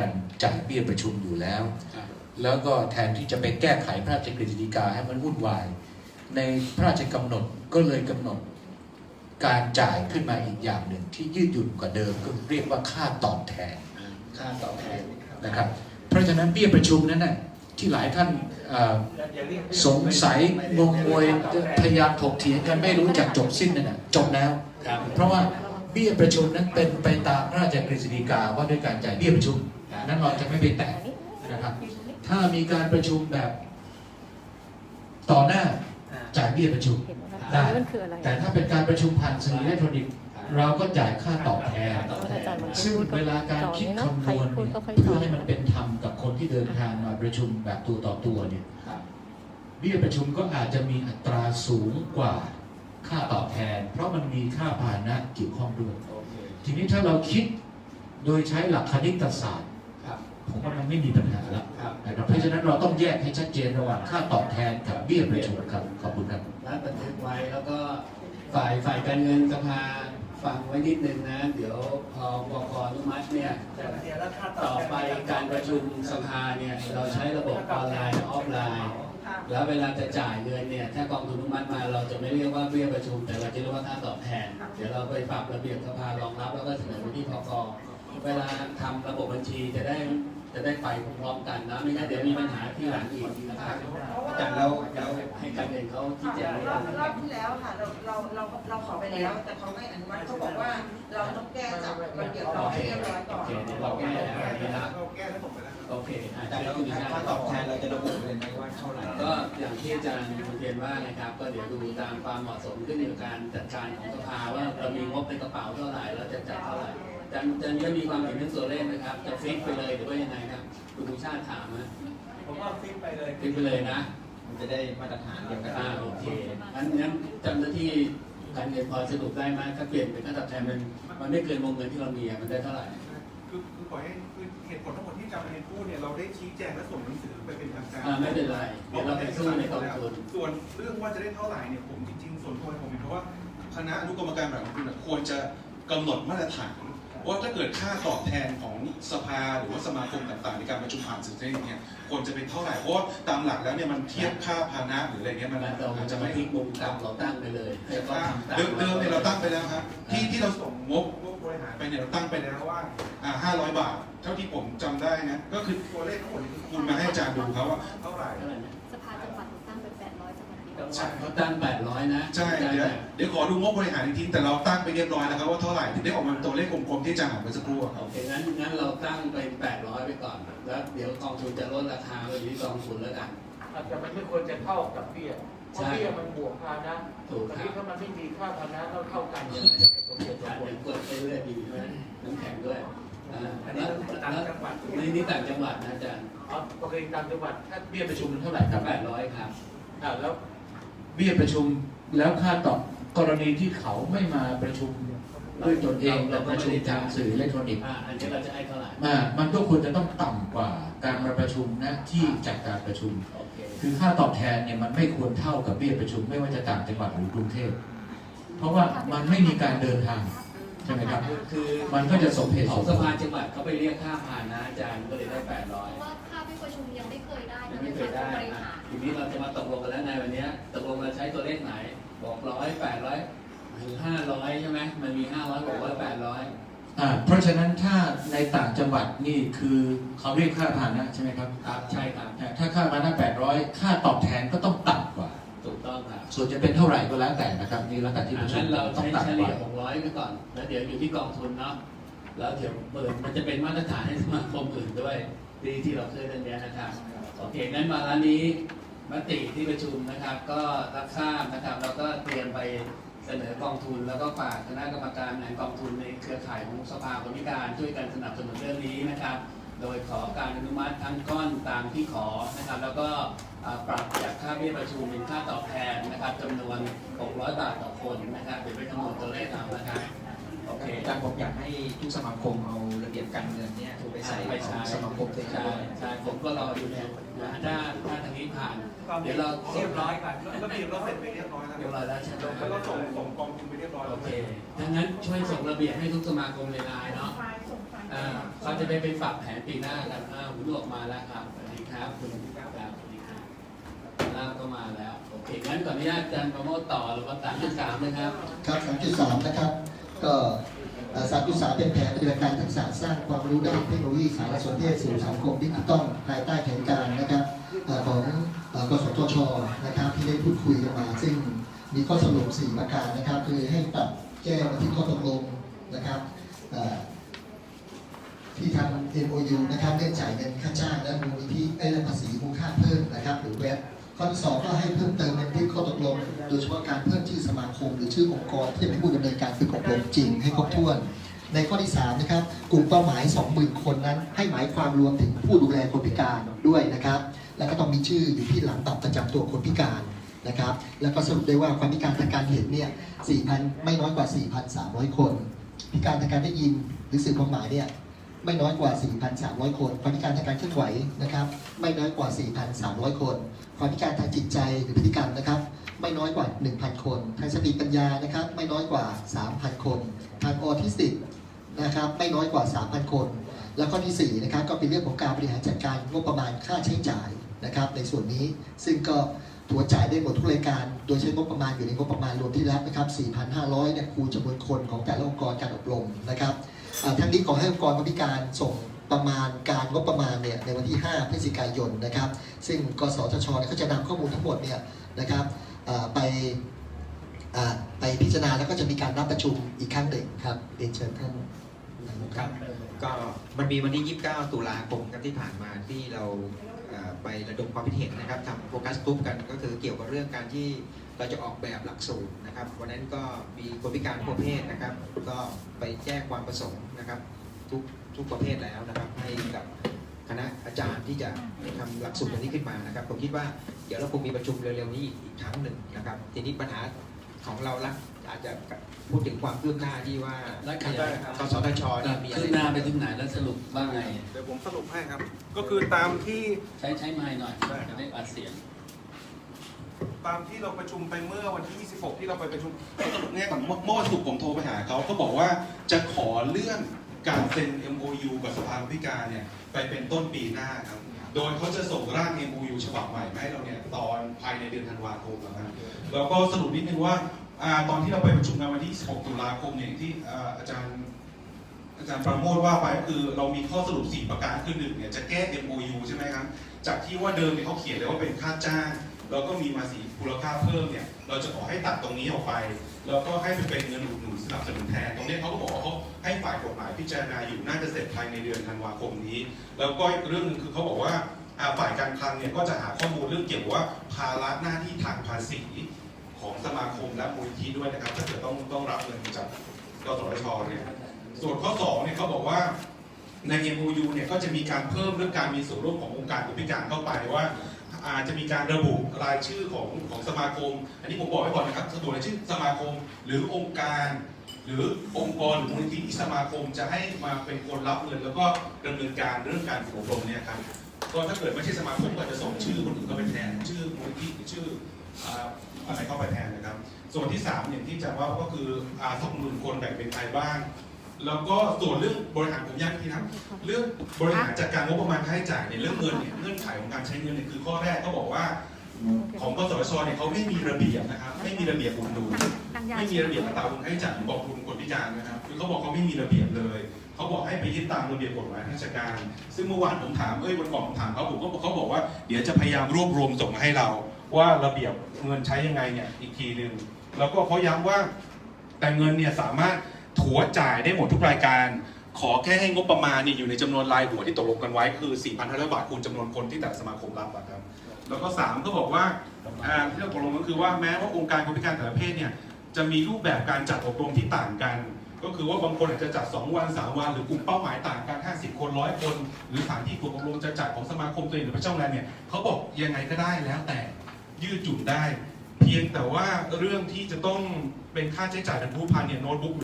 การจ่ายเบี้ยประชุมอยู่แล้วครับแล้วก็แทนที่จะไปแก้ไขพระราชกฤษฎีกาให้มันวุ่นวาย ในพระราชกำหนดก็เลยกำหนด การจ่ายขึ้นมาอีกอย่างหนึ่งที่ยืดหยุ่นกว่าเดิมก็เรียกว่าค่าตอบแทน ค่าตอบแทนนะครับ เพราะฉะนั้นเบี้ยประชุมนั้นน่ะที่หลายท่านเอ่อสงสัยงงงวยพยายามถกเถียงกันไม่รู้จักจบสิ้นนั่นน่ะจบแล้วครับเพราะว่าเบี้ยประชุมนั้นเป็นไปตามพระราชกฤษฎีกาว่าด้วยการจ่ายเบี้ยประชุม นั้นเราจะไม่ไปแตะนะครับ ถ้ามีการประชุมแบบต่อหน้าจ่ายเบี้ยประชุมเห็นไหมคะได้อันนี้มันคืออะไรแต่ถ้าเป็นการประชุมผ่านสื่ออิเล็กทรอนิกส์เราก็จ่ายค่าตอบแทนอาจารย์มันซึ่งพูดก็เวลาการคิดต่อคำนใครวณพูดเนี่ยก็ค่อยเพื่ต่ออให้มันเป็นธรรมกับคนที่เดินทางมาประชุมแบบตัวต่อตัวเนี่ยครับเบี้ยประชุมก็อาจจะมีอัตราสูงกว่าค่าตอบแทน เพราะมันมีค่าพาหนะเกี่ยวข้องด้วยโอเคทีนี้ถ้าเราคิดโดยใช้หลักคณิตศาสตร์ครับ ผมว่ามันไม่มีปัญหาแล้วครับนะครับเพราะฉะนั้นเราต้องแยกให้ชัดเจนระหว่างค่าตอบแทนกับเบี้ยประชุมครับ ขอบคุณครับรัฐบันทึกไว้แล้วก็ฝ่ายฝ่ายการเงินสภาฟังไว้นิดนึงนะ เดี๋ยวพอปกอนุมัติเนี่ยต่อไปการประชุมสภาเนี่ยเราใช้ระบบออนไลน์ออฟไลน์แล้วเวลาจะจ่ายเงินเนี่ยถ้ากองทุนอนุมัติมาเราจะไม่เรียกว่าเบี้ยประชุม แต่เราจะเรียกว่าค่าตอบแทน เดี๋ยวเราไปปรับระเบียบสภารองรับแล้วก็เสนอไปที่พกเวลาทำระบบบัญชีจะได้ จะได้ไปพร้อมๆกันนะไม่งั้นเดี๋ยวมีปัญหาที่หลังอีกนะครับอาจารย์เราเราให้การเงินเขาที่แจงรอบรอบที่แล้วค่ะเราเราเราเราขอไปแล้ว แต่เขาไม่อนุมัติเขาบอกว่าเราต้องแก้จากระเบียบเราโอเคให้เรียบร้อยโอก่อนเคเดี๋ยวเราแก้แล้วนะครับเราแก้แล้วผมไปแล้วโอเคอาจาแต่รย์เราคุณวิชาค่าตอบแทนเราจะระบุเลยไหมว่าเท่าไหร่ก็อย่างที่อาจารย์เรียนว่านะครับ ก็เดี๋ยวดูตามความเหมาะสมขึ้นอยู่กับการจัดการของสภาว่าเรามีงบในกระเป๋าเท่าไหร่เราจะจัดเท่าไหร่อา จารย์อาจารย์ก็มีความเห็นเรื่องตัวเลขนะครับ จะฟิกไปเลยหรือว่ายังไงครับคุณวิชาติถามนะผมว่าฟิกไปเลยฟิกไปเลยนะ มันจะได้มาตรฐานเดียวกันอ่าโอเคงั้นงั้นจำหน้าที่การเงินพอสรุปได้ไหมถ้าเปลี่ยนเป็นค่าตอบแทนมันมันไม่เกินวงเงินที่เรามีอะมันได้เท่าไหร่คือคือขอให้คือเหตุผลทั้งหมดที่อาจารย์เรียนพูดเนี่ยเราได้ชี้แจงและส่งหนังสือไปเป็นทางการอ่าไม่เป็นไรเดี๋ยวเราไปสู้ในกองทุนส่วนเรื่องว่าจะได้เท่าไหร่เนี่ยผมจริงๆส่วนตัวผมเห็นเพราะว่าคณะอนุกรรมการแบบของคุณอะควรจะกำหนดมาตรฐาน ว่าถ้าเกิดค่าตอบแทนของสภาหรือว่าสมาคมต่างๆ ในการประชุมผ่านสื่อเทคนิคเนี่ยควรจะเป็นเท่าไหร่เพราะว่าตามหลักแล้วเนี่ยมันเทียบค่าพาหนะหรืออะไรเงี้ยมันเราอาจจะจะไม่ไม่พลิกมุมกลับเราตั้งไปเลยให้เขาทำตามเดิมเดิมเนี่ยเราตั้งไปแล้วครับที่ที่เราส่งงบงบบริหารไปเนี่ยเราตั้งไปแล้วว่าอ่าห้าร้อยบาท เท่าที่ผมจำได้นะก็คือตัวเลขทั้งหมดนี้คือคุณมาให้อาจารย์ดูครับว่าเท่าไหร่ เดียวใช่เขาตั้งแปดร้อยนะใช่เดี๋ยวเดี๋ยวขอดูงบบริหารอีกทีแต่เราตั้งไปเรียบร้อยแล้วครับว่าเท่าไหร่ถึงได้ออกมาเป็นตัวเลขกลมๆที่อาจารย์อ่านเมื่อสักครู่อะครับโอเคงั้นงั้นเราตั้งเป็นแปดร้อยไปก่อนแล้วเดี๋ยวกองทุนจะลดราคาไปอยู่ที่กองทุนแล้วกัน อาจจะมันไม่ควรจะเท่ากับเบี้ยเพราะเบี้ยมันบวกภานะถูกตอนครันี้บถ้ามันไม่มีค่าภานะเท่าเท่ากันเนี่ยมันจะไม่สมเหตุสมการผล เดี๋ยวเปิดไปเรื่อยดีใช่ไหมน้ำแข็งด้วยอ่าอันนี้แล้วต่างแล้วจังหวัดในนี้ต่างจังหวัดนะอาจารย์อ๋อปกติตามจังหวัดถ้าเบี้ยประชุมมันเท่าไหร่ครับแปดร้อยครับ อ่าแล้ว เบี้ยประชุมแล้วค่าตอบกรณีที่เขาไม่มาประชุมด้วยตนเองแต่ประชุมทางสื่ออิเล็กทรอนิกส์อ่าอันนี้เราจะให้เท่าไหร่มามันก็ควรจะต้องต่ำกว่าการมาประชุมนะที่จัดการประชุมโอเคคือค่าตอบแทนเนี่ยมันไม่ควรเท่ากับเบี้ยประชุม ไม่ว่าจะต่างจังหวัดหรือกรุงเทพเพราะว่ามันไม่มีการเดินทางใช่ไหมครับ คือมันก็จะสมเหตุขสองมสผลภาจังหวัดเขาไปเรียกค่าผ่านนะอาจารย์ก็เลยได้แปดร้อย เพราะว่าค่าที่ประชุมยังไม่เคยได้ยังเลไม่ยเคยค่ะได้บรินะหารทีนี้เราจะมาตกลงกันแล้วในวันเนี้ยตกลงเราใช้ตัวเลขไหน บอกร้อยแปดร้อยถึงห้าร้อยใช่ไหมมันมีห้าร้อยบอกว่าแปดร้อยอ่าเพราะฉะนั้นถ้าในต่างจังหวัดนี่คือเขาเรียกค่าพาหนะใช่ไหมครับครับใช่ครับอ่าถ้าค่าพาหนะ800 ค่าตอบแทนก็ต้องต่ำกว่า ถูกต้องครับส่วนจะเป็นเท่าไหร่ก็แล้วแต่นะครับนี่แล้วแต่ที่ประชุงั้มนเราต้อใช้งเฉต่ำกลี่ว่ายหกร้อยไปก่อน แล้วเดี๋ยวอยู่ที่กองทุนเนาะ แล้วเดี๋ยวเปิดมันจะเป็นมาตรฐานให้สมาคมอื่นด้วยดีที่เราเคยเรื่องนี้นะครับโอเคงั้นมาร้านนี้มติที่ประชุมนะครับ ก็รับทราบนะครับแล้วก็เตรียมไปเสนอกองทุน แล้วก็ฝากคณะกรรมการแผนกองทุนในเครือข่ายของสภาคนพิการช่วยกันสนับสนุนเรื่องนี้นะครับ โดยขอการอนุมัติทั้งก้อนตามที่ขอนะครับ แล้วก็อ่าปรับจากค่าเบี้ยประชุมเป็นค่าตอบแทนนะครับจำนวน 600 บาทต่อคนนะครับเดี๋ยวไปคำนวณตัวเลขเอานะครับ โอเคอาจารย์ผมอยากให้ทุกสมาคมเอาระเบียบการเงินเนี่ยถูกไปใส่ไปขใช้องสมาคมด้วยใช่ใช่ผมก็รออยู่แล้วนะถ้าถ้าทางนี้ผ่าน เดี๋ยวเราเรียบร้อยกันระเบียบเราเสร็จไปเรียบร้อยแล้วเรียบร้อยแล้วใช่ไหมแล้วก็ส่งส่งกองทุนไปเรียบร้อยโอแล้วเคดังนั้นช่วยส่งระเบียบให้ทุกสมาคมในไลน์เนาะไฟล์ส่งไฟล์อ่าเขาจะได้ไปปรับแผนปีหน้ากันอ่าหูหนวกมาแล้วครับสวัสดีครับคุณครับสวัสดีครับล่างก็มาแล้วโอเคงั้นก่อนอนุญาตอาจารย์ประโมทต่อหรือว่าสามจุดสามนะครับ ครับ3.3นะครับ ก็เอ่อ3.3เป็นแผนปฏิบัติการทักษะสร้างความรู้ด้านเทคโนโลยีสารสนเทศสู่สังคมดิจิตอลภายใต้แผนการนะครับของกสทชนะครับที่ได้พูดคุยกันมา ซึ่งมีข้อสรุป 4 ประการนะครับ คือให้ปรับแก้บันทึกข้อตกลงนะครับเอ่อที่ทาง MOU นะครับเรื่องจ่ายเงินค่าจ้างและมูลนิธิเอ้ยและภาษีมูลค่าเพิ่มนะครับ หรือแวด ข้อที่สองก็ให้เพิ่มเติมในที่ข้อตกลง โดยเฉพาะการเพิ่มชื่อสมาคม หรือชื่อองค์กรที่จะเป็นผู้ดำเนินการฝึกอบรมจริงให้ครบถ้วน ในข้อที่3นะครับกลุ่มเป้าหมาย 20,000 คนนั้น ให้หมายความรวมถึงผู้ดูแลคนพิการด้วยนะครับ แล้วก็ต้องมีชื่ออยู่ที่หลังบัตรประจำตัวคนพิการนะครับ แล้วก็สรุปได้ว่าความพิการทางการเห็นเนี่ย 4,000 ไม่น้อยกว่า 4,300 คน พิการทางการได้ยินหรือสื่อความหมายเนี่ย ไม่น้อยกว่า 4,300 คนความพิการทางการเคลื่อนไหวนะครับ ไม่น้อยกว่า 4,300 คนความพิการทางจิตใจหรือพฤติกรรมนะครับ ไม่น้อยกว่า 1,000 คนทางสติปัญญานะครับ ไม่น้อยกว่า 3,000 คนทางออทิสติกนะครับ ไม่น้อยกว่า 3,000 คน แล้วก็ที่4นะครับก็เป็นเรื่องของการบริหารจัดการงบประมาณค่าใช้จ่ายนะครับ ในส่วนนี้ซึ่งก็ถัวจ่ายได้หมดทุกรายการ โดยใช้งบประมาณอยู่ในงบประมาณรวมที่แล้วนะครับ 4,500เนี่ยคูณจำนวนคนของแต่ละองค์กรการอบรมนะครับ ทั้งนี้ขอให้องค์กรพิการส่งประมาณการงบประมาณเนี่ยในวันที่ 5 พฤศจิกายนนะครับ ซึ่งกสทชเนี่ยก็จะนำข้อมูลทั้งหมดเนี่ยนะครับไปไปพิจารณาแล้วก็จะมีการนัดประชุมอีกครั้งหนึ่งครับเรียนเชิญท่านครับก็มันมีวันที่ 29 ตุลาคมครับที่ผ่านมาที่เราไประดมความคิดเห็นนะครับทำโฟกัสกลุ่มกันก็คือเกี่ยวกับเรื่องการที่ เราจะออกแบบหลักสูตรนะครับ วันนั้นก็มีคนพิการทุกประเภทนะครับ ก็ไปแจ้งความประสงค์นะครับ ทุกทุกประเภทแล้วนะครับ ให้กับคณะอาจารย์ที่จะทำหลักสูตรตัวนี้ขึ้นมานะครับผมคิดว่าเดี๋ยวเราคงมีประชุมเร็วๆนี้อีกครั้งหนึ่งนะครับ ทีนี้ปัญหาของเราละอาจจะพูดถึงความคืบหน้าที่ว่าและขยายครับกสทชเนี่ยมีอะไรขึ้นหน้าไปถึงไหนแล้วสรุปว่าไง เดี๋ยวผมสรุปให้ครับ ก็คือตามที่ใช้ใช้ไม้หน่อยได้ครับจะได้อัดเสียง ตามที่เราประชุมไปเมื่อวันที่ 26 ที่เราไปประชุมสรุปเนี่ยก่อนเมื่อเมื่อวันศุกร์ผมโทรไปหาเขาเขาบอกว่าจะขอเลื่อนการเซ็น MOU กับสภาพิการเนี่ยไปเป็นต้นปีหน้าครับ โดยเขาจะส่งร่าง MOU ฉบับใหม่มาให้เราเนี่ยตอนภายในเดือนธันวาคมนะครับแล้วก็สรุปนิดนึงว่าอ่าตอนที่เราไปประชุมกันวันที่16ตุลาคมเนี่ยที่อ่าอาจารย์อาจารย์ประโมทว่าไปก็คือเรามีข้อสรุป 4 ประการคือหนึ่งเนี่ยจะแก้ MOU ใช่ไหมครับ จากที่ว่าเดิมเนี่ยเขาเขียนเลยว่าเป็นค่าจ้าง แล้วก็มีภาษีมูลค่าเพิ่มเนี่ย เราจะขอให้ตัดตรงนี้ออกไป แล้วก็ให้เป็นเงินอุดหนุนสนับสนุนแทน ตรงนี้เขาก็บอกว่าเขาให้ฝ่ายกฎหมายพิจารณาอยู่น่าจะเสร็จภายในเดือนธันวาคมนี้ แล้วก็อีกเรื่องหนึงคือเขาบอกว่าฝ่ายการคลังเนี่ยก็จะหาข้อมูลเรื่องเกี่ยวกับว่าภาระหน้าที่ทางภาษีของสมาคมและมูลนิธิด้วยนะครับถ้าเกิดต้องต้องรับเงินจากกสชเนี่ยส่วนข้อ2เนี่ยเขาบอกว่าใน MOU เนี่ยก็จะมีการเพิ่มเรื่องการมีส่วนร่วมขององค์การผู้พิการเข้าไปว่า อาจจะมีการระบุรายชื่อของของสมาคม อันนี้ผมบอกไว้ก่อนนะครับสะดวกรายชื่อสมาคมหรือองค์การ หรือองค์กรหรือมูลนิธิที่สมาคมจะให้มาเป็นคนรับเงินแล้วก็ดำเนินการเรื่องการฝึกอบรมเนี่ยครับก็ถ้าเกิดไม่ใช่สมาคมก็จะส่งชื่อคนอื่นเข้าไปแทนชื่อมูลนิธิหรือชื่ออะไรเข้าไปแทนนะครับ ส่วนที่สามอย่างที่จะว่าก็คืออาสองหมื่นคนแบ่งเป็นใครบ้าง แล้วก็ส่วนเรื่องบริหารผมย้ำอีกทีนะครับเรื่องบริหารจัดการงบประมาณค่าใช้จ่ายเนี่ยเรื่องเงินเนี่ยเงื่อนไขของการใช้เงินเนี่ยคือข้อแรกเขาบอกว่า ของกสทชเนี่ยเขาไม่มีระเบียบนะครับ ไม่มีระเบียบอุดหนุนไม่มีระเบียบอัตราคุณค่าใช้จ่ายบอกคุณคนพิการนะครับ คือเขาบอกเขาไม่มีระเบียบเลยเขาบอกให้ไปยึดตามระเบียบกฎหมายราชการ ซึ่งเมื่อวานผมถามเอ้ยวันก่อนผมถามเขาผมก็เขาบอกว่าเดี๋ยวจะพยายามรวบรวมส่งมาให้เรา ว่าระเบียบเงินใช้ยังไงเนี่ยอีกทีหนึ่งแล้วก็เขาย้ำว่าแต่เงินเนี่ยสามารถ ถัวจ่ายได้หมดทุกรายการ ขอแค่ให้งบประมาณนี่อยู่ในจำนวนรายหัวที่ตกลงกันไว้คือ 4,500 บาทคูณจำนวนคนที่แต่ละสมาคมรับอะครับ แล้วก็ 3 ก็บอกว่าอ่าที่เราตกลงก็คือว่าแม้ว่าองค์การคนพิการแต่ละเภทเนี่ยจะมีรูปแบบการจัดอบรมที่ต่างกัน ก็คือว่าบางคนอาจจะจัด 2 วัน 3 วัน หรือกลุ่มเป้าหมายต่างกัน 50 คนร้อยคน หรือสถานที่ฝึกอบรมจะจัดของสมาคมตัวเองหรือพระเจ้าโรงแรมเนี่ยเขาบอกยังไงก็ได้แล้วแต่ยืดหยุ่นได้ เพียงแต่ว่าเรื่องที่จะต้องเป็นค่าใช้จ่ายทางผู้พันเนี่ยโน้ตบุ๊ก